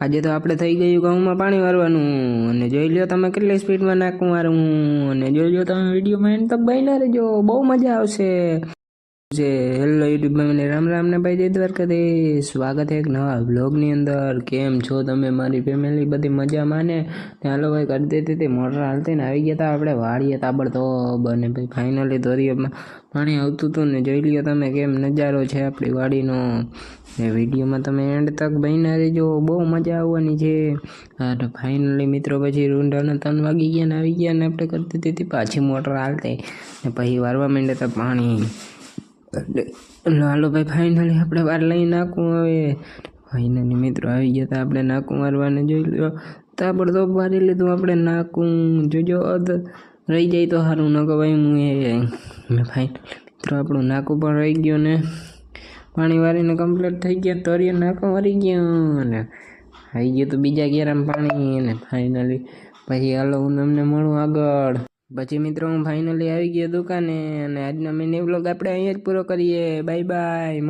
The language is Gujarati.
આજે તો આપણે થઈ ગયું ઘઉંમાં પાણી વારવાનું. અને જોઈ લો તમે કેટલી સ્પીડમાં નાખું મારું અને જોઈ લો તમે વિડીયોમાં એન્ડ તક બન્યા રહેજો. બહુ મજા આવશે. છે હેલો યુટ્યુબ મને રામ રામ ને ભાઈ જય દ્વારકાધીશ. સ્વાગત છે એક નવા બ્લોગની અંદર. કેમ છો તમે? મારી ફેમિલી બધી મજામાં ને? ચાલો ભાઈ કરી દેતી હતી. મોટર હાલતી ને આવી ગયા હતા આપણે. વાળીએ તાબડતોબ અને ભાઈ ફાઇનલી દોરીઓમાં પાણી આવતું હતું ને જોઈ લ્યો તમે કેમ નજારો છે આપણી વાડીનો. એ વિડીયોમાં તમે એન્ડ તક બન્યા રહેજો. બહુ મજા આવવાની છે. અને ફાઇનલી મિત્રો પછી રૂંઢાના ત્રણ વાગી ગયા ને આવી ગયા ને આપણે કરી દીધી હતી. પાછી મોટર હાલતી ને પછી વારવા માંડ્યા હતા પાણી. હાલો ભાઈ ફાઇનલી આપણે બહાર લઈ નાખવું હવે. ફાઇનલી મિત્રો આવી ગયા હતા આપણે નાકું મારવાને જોઈ લો. તાબડતોબ મારી લીધું, આપણે નાકું જોજો, અધ રહી જાય તો સારું, ન ભાઈ હું એ. મેં ફાઇનલી મિત્રો, આપણું નાકું પણ રહી ગયું ને. પાણી વારીને કમ્પ્લીટ થઈ ગયા તરીએ નાકું વારી ગયું. અને આવી ગયું તો બીજા ઘેરામાં પાણી. અને ફાઇનલી પછી હાલો, હું તમને મળું આગળ. પછી મિત્રો હું ફાઇનલી આવી ગયો દુકાને અને આજનો મિની વ્લોગ આપણે અહીંયા જ પૂરો કરીએ. Bye bye